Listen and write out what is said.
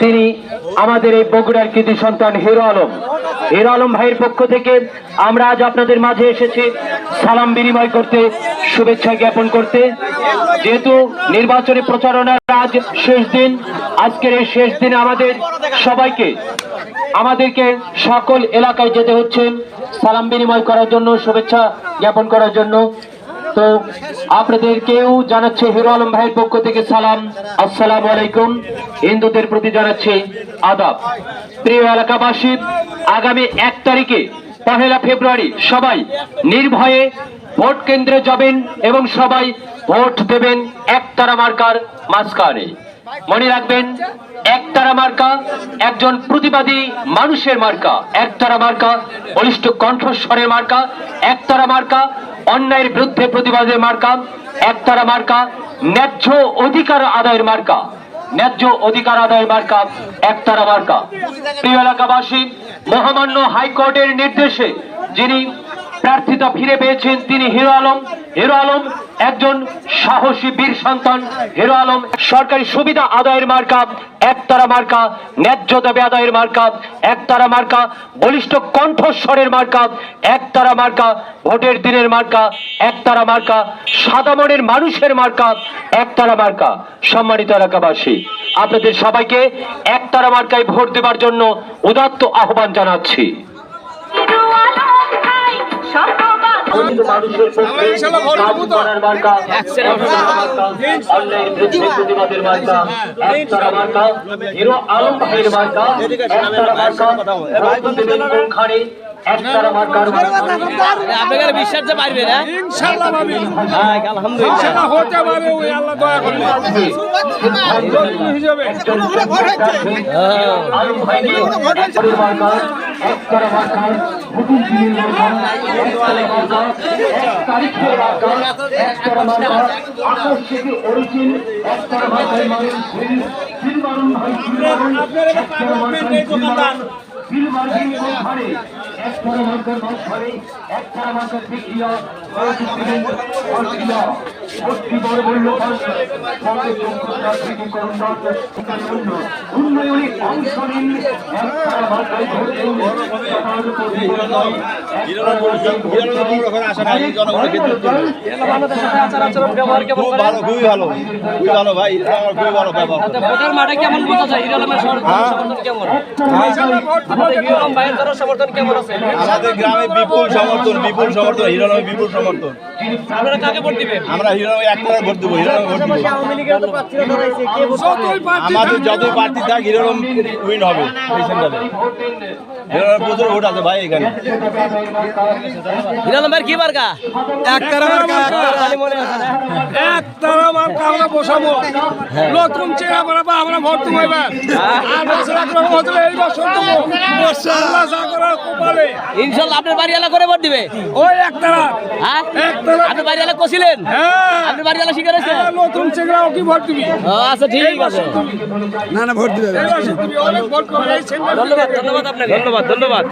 তিনি আমাদের এই বগুড়ার কৃতি সন্তান হিরো আলম। হিরো আলম ভাইয়ের পক্ষ থেকে আমরা আজ আপনাদের মাঝে এসেছি। সালাম বিনিময় করতে, শুভেচ্ছা জ্ঞাপন করতে। যেহেতু নির্বাচনী প্রচারণার আজ শেষ দিন, আজকের এই শেষ দিনে আমাদের সবাইকে আমাদেরকে সকল এলাকায় যেতে হচ্ছে। সালাম বিনিময় করার জন্য, শুভেচ্ছা জ্ঞাপন করার জন্য। তো আপনাদেরকেও জানাচ্ছে, হিরো আলম ভাইয়ের পক্ষ থেকে সালাম, আসসালামু আলাইকুম। হিন্দুদের প্রতি জানাচ্ছে আদাব। প্রিয় এলাকাবাসী, আগামী এক তারিখে, পহেলা ফেব্রুয়ারি, সবাই নির্ভয়ে ভোট কেন্দ্রে যাবেন এবং সবাই ভোট দেবেন একতারা মার্কার মাঝখানে। মনে রাখবেন, একতারা মার্কা, একজন প্রতিবাদী মানুষের মার্কা, একতারা মার্কা, বলিষ্ঠ কণ্ঠস্বরের মার্কা, একতারা মার্কা, অন্যায়ের বিরুদ্ধে প্রতিবাদের মার্কা, একতারা মার্কা, ন্যায্য অধিকার আদায়ের মার্কা, ন্যায্য অধিকার আদায়ের মার্কা, একতারা মার্কা। প্রিয় এলাকাবাসী, মহামান্য হাইকোর্টের নির্দেশে যিনি প্রার্থিতা ফিরে পেয়েছেন, তিনি হিরো আলম। হিরো আলম একজন সাহসী বীর সন্তান হিরো আলম, সরকারি সুবিধা আদায়ের মার্কা, একতারা মার্কা, ন্যায্য দাবি আদায়ের মার্কা, একতারা মার্কা, বলিষ্ঠ কণ্ঠস্বরের মার্কা, একতারা মার্কা, ভোটের দিনের মার্কা, একতারা মার্কা, সাদা মনের মানুষের মার্কা, একতারা মার্কা। সম্মানিত এলাকাবাসী, আপনাদের সবাইকে একতারা মার্কায় ভোট দেবার জন্য উদাত্ত আহ্বান জানাচ্ছি। মানুষের হিরো আলম ভাইয়ের মার্কা, মার্কা, ভোট আপনাদের বিশ্বাস যে পারবে না? ইনশাআল্লাহ ভাবি হ্যাঁ আলহামদুলিল্লাহ। ইনশাআল্লাহ হতে পারে ওই আল্লাহ দয়া করলে হিসেবে। আলম এক মার্কার মাঝখানে, একতারা মার্কার বিক্রিয়া, উন্নয়নে অংশ নিন, ব্যাপার ভোটার মাঠে কেমন আমাদের গ্রামে বিপুল সমর্থন বিপুল সমর্থন হিরণ বিপুল সমর্থন। আপনারা কাকে ভোট দিবেন? আমরা একটা ভোট দেবো হিরোনমে ভোট দেবো। আমাদের প্রার্থী থাক হিরোনম উইন হবে এই সেন্টারে। প্রচুর ভোট আছে ভাই এখানে। হিরো কি একতারা মার্কা? একতারা মার্কা আমরা বসাবো। নতুন চেহারা বানাবো আমরা ভোট দেবো এবার। আর বছর এক হতে এই বছর দেবো আল্লাহ যা করার কপালে। ইনশাল্লাহ আপনার বাড়ি করে ভোট দিবে? ওই একতারা হ্যাঁ? একতারা আপনি বাড়ি এলা কছিলেন হ্যাঁ। আপনি বাড়ি এলা শিকার হয়েছে হ্যাঁ, নতুন চেহারা কি ভোট দিবি? আচ্ছা ঠিক আছে। না না ভোট দিবে ধন্যবাদ ধন্যবাদ আপনাকে। ধন্যবাদ ধন্যবাদ।